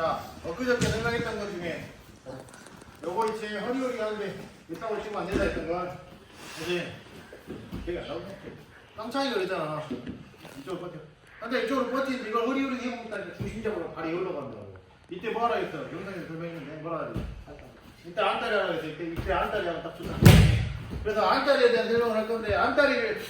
자, 엊그저께 생각했던 것 중에 요거 이제 허리허리 하는데 이따고 치면 안 된다 했던 건 이제 안 나오네. 깡차이가 그러잖아. 이쪽으로 버텨. 근데 이쪽으로 버티는데 이걸 허리허리 해먹다니까 중심적으로 발이 올라간다고. 이때 뭐 하라 했어? 영상에 설명했는데 뭐라 하지? 이때 안다리 하라 했어. 이때, 이때 안다리 하면 딱 좋다. 그래서 안다리에 대한 설명을 할 건데 안다리를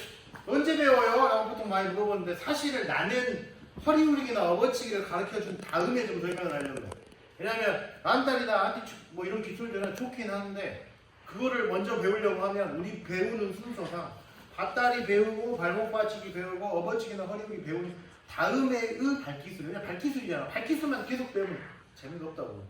언제 배워요? 라고 보통 많이 물어보는데 사실은 나는 허리후리기나 어버치기를 가르쳐준 다음에 좀 설명을 하려고. 해. 왜냐면 안다리나 안티축 뭐 이런 기술들은 좋긴 한데 그거를 먼저 배우려고 하면 우리 배우는 순서상 밭다리 배우고 발목 받치기 배우고 어버치기나 허리후리 배운 다음에의 발기술. 왜냐 발기술이잖아. 발기술만 계속 배우면 재미가 없다고.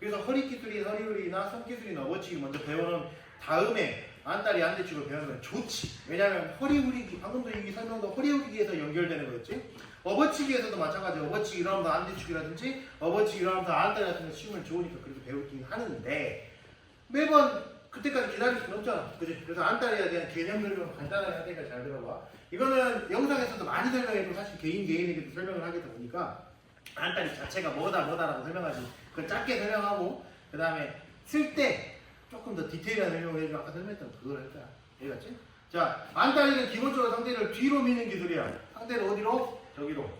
그래서 허리 기술이 허리후리나 손 기술이나 어버치기 먼저 배우는 다음에 안다리 안대축을 배우면 좋지. 왜냐면 허리 후리기 방금도 이 설명도 허리 후리기에서 연결되는 거였지? 어버치기에서도 마찬가지. 어버치기 이러면서 안대축이라든지 어버치기 이러면서 안다리 같은 거 쉬우면 좋으니까 그렇게 배우긴 하는데 매번 그때까지 기다릴 수는 없잖아. 그지? 그래서 안다리에 대한 개념들을 좀 간단하게 하니까 잘 들어봐. 이거는 영상에서도 많이 설명해도 사실 개인 개인에게도 설명을 하게 되니까 안다리 자체가 뭐다 뭐다라고 설명하지. 그 짧게 설명하고 그 다음에 쓸때 조금 더 디테일한 설명을 해줘 아까 설명했던 그걸 할 거야 이해갔지? 자 안다리는 기본적으로 상대를 뒤로 미는 기술이야. 상대를 어디로? 저기로.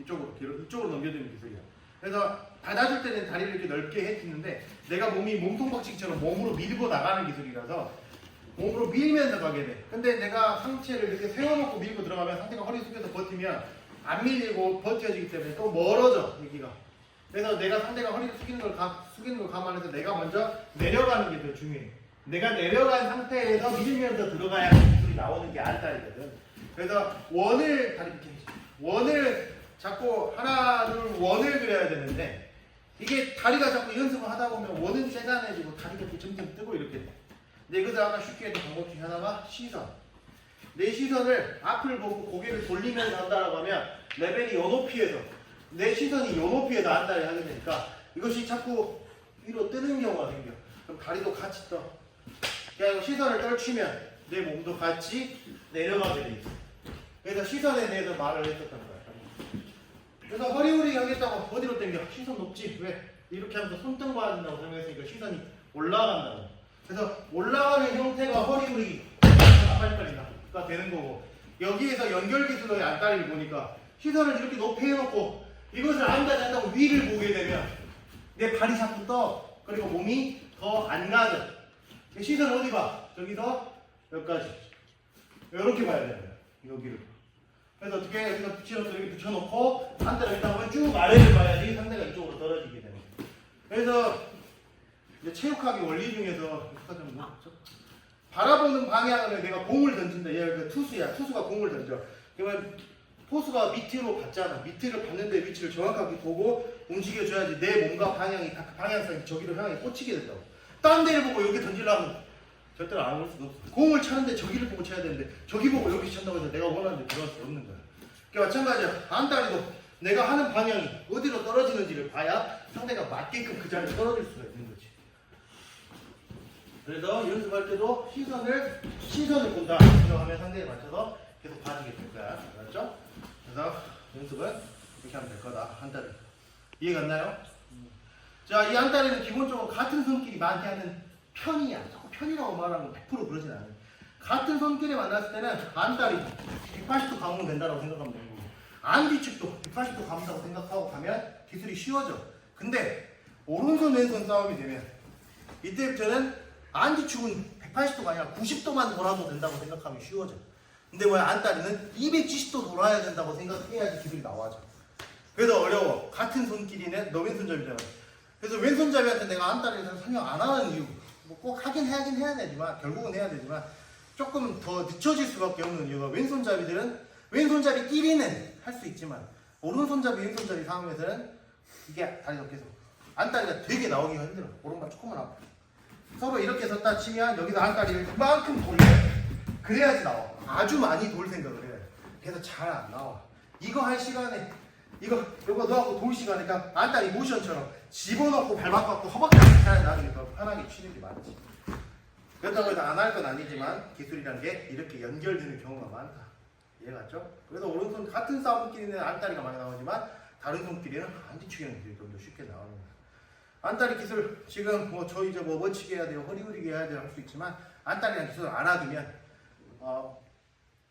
이쪽으로 뒤로 이쪽으로 넘겨주는 기술이야. 그래서 받아줄 때는 다리를 이렇게 넓게 해주는데 내가 몸이 몸통 박치기처럼 몸으로 밀고 나가는 기술이라서 몸으로 밀면서 가게 돼. 근데 내가 상체를 이렇게 세워놓고 밀고 들어가면 상대가 허리 숙여서 버티면 안 밀리고 버텨지기 때문에 또 멀어져 여기가 그래서 내가 상대가 허리를 숙이는 걸, 감, 숙이는 걸 감안해서 내가 먼저 내려가는 게 더 중요해. 내가 내려간 상태에서 밀면서 들어가야 기술이 나오는 게 안달이거든. 그래서 원을 다리 밑에 원을 자꾸 하나 둘 원을 그려야 되는데 이게 다리가 자꾸 연습을 하다 보면 원은 세단해지고 다리가 이렇게 점점 뜨고 이렇게 돼. 근데 이것도 아까 쉽게 했던 방법 중에 하나가 시선. 내 시선을 앞을 보고 고개를 돌리면서 한다라고 하면 레벨이 요 높이에서 내 시선이 요 높이에서 안달이 하게 되니까 이것이 자꾸 위로 뜨는 경우가 생겨. 그럼 다리도 같이 떠. 그냥 시선을 떨치면 내 몸도 같이 내려가게 돼 있어. 그래서 시선에 대해서 말을 했었던 거야. 그래서 허리우리 하겠다고 어디로 당겨? 시선 높지? 왜? 이렇게 하면서 손등 봐야 된다고 설명했으니까 시선이 올라간다고. 그래서 올라가는 형태가 허리우리 빨리빨리가 되는 거고 여기에서 연결 기술의 안다리를 보니까 시선을 이렇게 높이 해놓고 이것을 안다지 한다고 위를 보게 되면 내 발이 자꾸 떠 그리고 몸이 더안 가져 시선 어디 봐? 저기서 여기까지 이렇게 봐야 거야 여기를 그래서 어떻게 여기서 붙여놓고 이렇게 붙여놓고 안다리 있다 보면 쭉 아래를 봐야지 상대가 이쪽으로 떨어지게 되는 거야 그래서 이제 체육학의 원리 중에서 좀 뭐죠? 바라보는 방향을 내가 공을 던진다. 얘가 그 투수야. 투수가 공을 던져. 그러면 포수가 밑으로 봤잖아. 밑을 봤는데 위치를 정확하게 보고 움직여줘야지 내 몸과 방향이 각 방향성이 저기로 향해 꽂히게 된다고. 딴 데를 보고 여기 던지려면 절대로 안 올 수가 없어. 공을 차는데 저기를 보고 쳐야 되는데 저기 보고 여기 찬다고 해서 내가 원하는 데 들어갈 수 없는 거야. 그러니까 마찬가지야. 안다리도 내가 하는 방향이 어디로 떨어지는지를 봐야 상대가 맞게끔 그 자리에 떨어질 수가 있는 거지. 그래서 연습할 때도 시선을 시선을 본다. 들어가면 상대에 맞춰서 계속 봐주게 될 거야. 알았죠? 그래서 연습은 이렇게 하면 될 거다. 한 달에 이해 갔나요? 자, 이 한 달에는 기본적으로 같은 손길이 많게 하는 편이야. 자꾸 편이라고 말하면 100% 그러진 않아요. 같은 손길에 만났을 때는 안 다리 180도 감으면 된다고 생각하면 되는 거고 안 뒤축도 180도 감다고 생각하고 가면 기술이 쉬워져. 근데 오른손 왼손 싸움이 되면 이때부터는 안 뒤축은 180도가 아니라 90도만 돌아도 된다고 생각하면 쉬워져. 근데 뭐야 안다리는 270도 돌아야 된다고 생각해야지 기술이 나와져. 그래서 어려워. 같은 손길이네. 너 왼손잡이잖아. 그래서 왼손잡이한테 내가 안다리를 설명 안 하는 이유. 뭐 꼭 하긴 해야긴 해야 되지만 결국은 해야 되지만 조금 더 늦춰질 수밖에 없는 이유가 왼손잡이들은 왼손잡이끼리는 할 수 있지만 오른손잡이 왼손잡이 상황에서는 이게 다리가 계속 안다리가 되게 나오기가 힘들어. 오른발 조금만 앞. 서로 이렇게 섰다 치면 여기서 안다리를 그만큼 돌려. 그래야지 나와. 아주 많이 돌 생각을 돼. 그래서 잘 안 나와. 이거 할 시간에 이거 이거 너하고 돌 시간에 그냥 안다리 모션처럼 집어넣고 발 바꿔고 허벅지 잘 나중에 더 편하게 치는 게 맞지. 그렇다고 해서 안 할 건 아니지만 기술이란 게 이렇게 연결되는 경우가 많다. 이해갔죠? 그래서 오른손 같은 싸움끼리는 안다리가 많이 나오지만 다른 손길이는 안 뒤치기는 기술이 좀 더 쉽게 나오는 거예요. 안다리 기술 지금 뭐저 이제 뭐 멋지게 해야 돼요, 허리 후리게 해야 돼요 할 수 있지만 안다리라는 기술을 알아두면 어,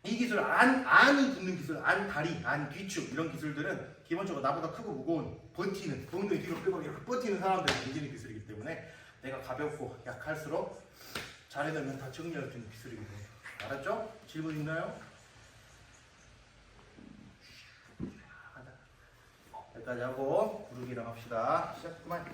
이 기술 안 안이 붙는 기술, 안 다리, 안 뒤축 이런 기술들은 기본적으로 나보다 크고 무거운 버티는 엉덩이 뒤로 끌고 이렇게 버티는 사람들이 가지는 기술이기 때문에 내가 가볍고 약할수록 잘해놓으면 다 정리할 수 있는 기술이거든요. 알았죠? 질문 있나요? 여기까지 하고 부르기랑 합시다. 시작 그만.